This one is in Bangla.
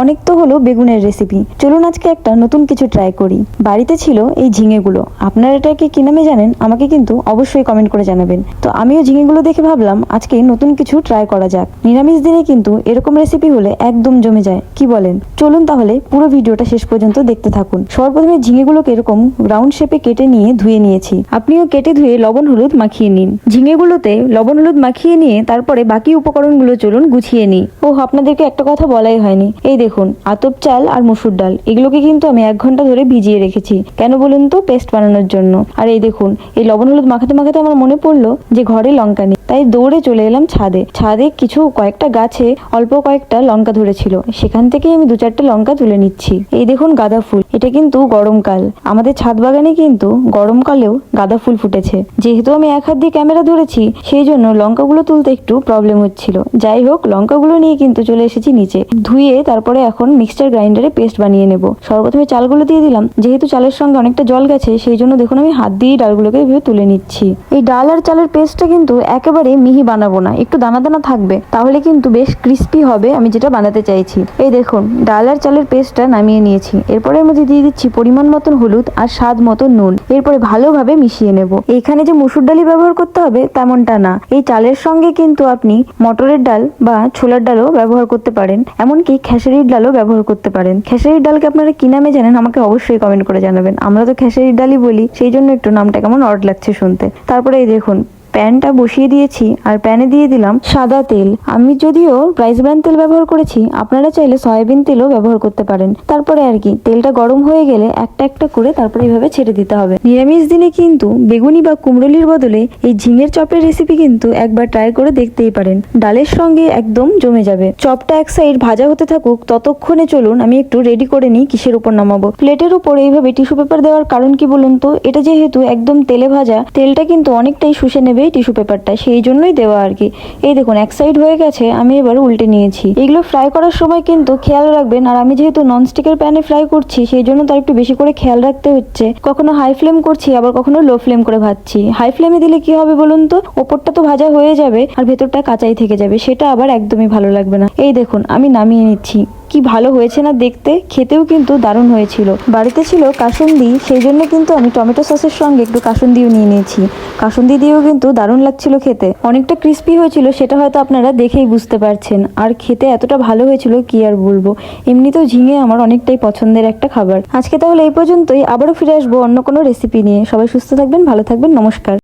অনেক তো হলো বেগুনের রেসিপি চলুন আজকে একটা নতুন কিছু ট্রাই করি। বাড়িতে ছিল এই ঝিঙেগুলো। আপনারা এটাকে কি নামে জানেন? আমাকে কিন্তু অবশ্যই কমেন্ট করে জানাবেন। তো আমিও ঝিঙেগুলো দেখে ভাবলাম, আজকে নতুন কিছু ট্রাই করা যাক। নিরামিষ দিনে কিন্তু এরকম রেসিপি হলে একদম জমে যায়। কি বলেন? চলুন তাহলে পুরো ভিডিওটা শেষ পর্যন্ত দেখতে থাকুন। সর্বপ্রথমে ঝিঙেগুলোকে এরকম রাউন্ড শেপে কেটে নিয়ে ধুয়ে নিয়েছি। আপনিও কেটে ধুয়ে লবণ, হলুদ মাখিয়ে নিন। ঝিঙেগুলোতে লবণ, হলুদ মাখিয়ে নিয়ে তারপরে বাকি উপকরণগুলো চলুন গুছিয়ে নিই। ও আপনাদেরকে একটা কথা বলাই হয়নি। এই দেখুন, আতপ চাল আর মসুর ডাল, এগুলোকে কিন্তু আমি এক ঘণ্টা ধরে ভিজিয়ে রেখেছি। কেন বলুন তো পেস্ট বানানোর জন্য? আর এই দেখুন, এই লবণ হলুদ মাখাতে মাখাতে আমার মনে পড়ল যে ঘরে লঙ্কা নেই। তাই দৌড়ে চলে এলাম ছাদে। ছাদে কিছু কয়েকটা গাছে অল্প কয়েকটা লঙ্কা ধরেছিল। সেখান থেকে আমি দু চারটে লঙ্কা তুলে নিচ্ছি। এই দেখুন গাঁদা ফুল। এটা কিন্তু গরমকাল আমাদের ছাদ বাগানে কিন্তু গরমকালেও গাঁদা ফুল ফুটেছে। যেহেতু আমি এক হাত দিয়ে ক্যামেরা ধরেছি, সেই জন্য লঙ্কাগুলো তুলতে একটু প্রবলেম হচ্ছিল। যাই হোক, লঙ্কাগুলো নিয়ে কিন্তু চলে এসেছি নিচে। ধুয়ে তারপরে এখন মিক্সচার গ্রাইন্ডারে পেস্ট বানিয়ে নেব। সর্বপ্রথমে চালগুলো দিয়ে দিলাম। যেহেতু চালের সঙ্গে অনেকটা জল গেছে, সেই জন্য দেখুন আমি হাত দিয়ে ডালগুলোকে এভাবে তুলে নিচ্ছি। এই ডাল আর চালের পেস্টটা কিন্তু একেবারে মিহি বানাবো না, একটু দানা দানা থাকবে। তাহলে কিন্তু বেশ ক্রিস্পি হবে, আমি যেটা বানাতে চাইছি। এই দেখুন, ডাল আর চালের পেস্টটা নামিয়ে নিয়েছি। এরপরে এর মধ্যে দিয়ে দিচ্ছি পরিমাণ মতন হলুদ আর স্বাদ মতন নুন। এরপরে ভালোভাবে মিশিয়ে নেব। এখানে যে মুসুর ডালই ব্যবহার করতে হবে, তেমনটা না। এই চালের সঙ্গে কিন্তু আপনি মটরের ডাল বা ছোলার ডালও ব্যবহার করতে পারেন। এমনকি খেসারির ডালও ব্যবহার করতে পারেন। খেসারির ডালকে আপনারা কি নামে জানেন? আমাকে অবশ্যই কমেন্ট করে জানাবেন। আমরা তো খেসারির ডালই বলি, সেই জন্য একটু নামটা কেমন অড লাগছে শুনতে। তারপরে এই দেখুন প্যানটা বসিয়ে দিয়েছি আর প্যানে দিয়ে দিলাম সাদা তেল। আমি যদিও রাইস ব্র্যান্ড তেল ব্যবহার করেছি, আপনারা চাইলে সয়াবিন তেলও ব্যবহার করতে পারেন। তারপরে আর কি, তেলটা গরম হয়ে গেলে একটা একটা করে তারপরে এইভাবে ছেড়ে দিতে হবে। নিরামিষ দিনে কিন্তু বেগুনি বা কুমড়োলির বদলে এই ঝিঙের চপের রেসিপি কিন্তু একবার ট্রাই করে দেখতেই পারেন। ডালের সঙ্গে একদম জমে যাবে। চপটা এক সাইড ভাজা হতে থাকুক, ততক্ষণে চলুন, আমি একটু রেডি করে নিই কিসের উপর নামাবো। প্লেটের উপর এইভাবে টিস্যু পেপার দেওয়ার কারণ কি বলুন তো? এটা যেহেতু একদম তেলে ভাজা, তেলটা কিন্তু অনেকটাই শুষে নেবে এই টিস্যু পেপারটা, সেই জন্যই দেওয়া আর কি। এই দেখুন, এক সাইড হয়ে গেছে, আমি এবার উল্টে নিয়েছি। এগুলো ফ্রাই করার সময় কিন্তু খেয়াল রাখবেন, আর আমি যেহেতু ননস্টিকের প্যানে ফ্রাই করছি, সেই জন্য তার একটু বেশি করে খেয়াল রাখতে হচ্ছে। কখনো হাই ফ্লেম করছি, আবার কখনো লো ফ্লেম করে ভাজছি। হাই ফ্লেমে দিলে কি হবে বলুন তো? ওপরটা তো ভাজা হয়ে যাবে, আর ভেতরটা কাঁচাই থেকে যাবে, সেটা আবার একদমই ভালো লাগবে না। এই দেখুন, আমি নামিয়ে নিচ্ছি। কি ভালো হয়েছে না দেখতে, খেতেও কিন্তু দারুণ হয়েছিল। বাড়িতে ছিল কাসুন্দি, সেই জন্য কিন্তু আমি টমেটো সসের সঙ্গে একটু কাসুন্দিও নিয়ে নিয়েছি। কাসুন্দি দিয়েও কিন্তু দারুণ লাগছিল খেতে। অনেকটা ক্রিস্পি হয়েছিল, সেটা হয়তো আপনারা দেখেই বুঝতে পারছেন। আর খেতে এতটা ভালো হয়েছিল কি আর বলব? এমনিতেও ঝিঙে আমার অনেকটাই পছন্দের একটা খাবার। আজকে তাহলে এই পর্যন্তই। আবারও ফিরে আসব অন্য কোনো রেসিপি নিয়ে। সবাই সুস্থ থাকবেন, ভালো থাকবেন, নমস্কার।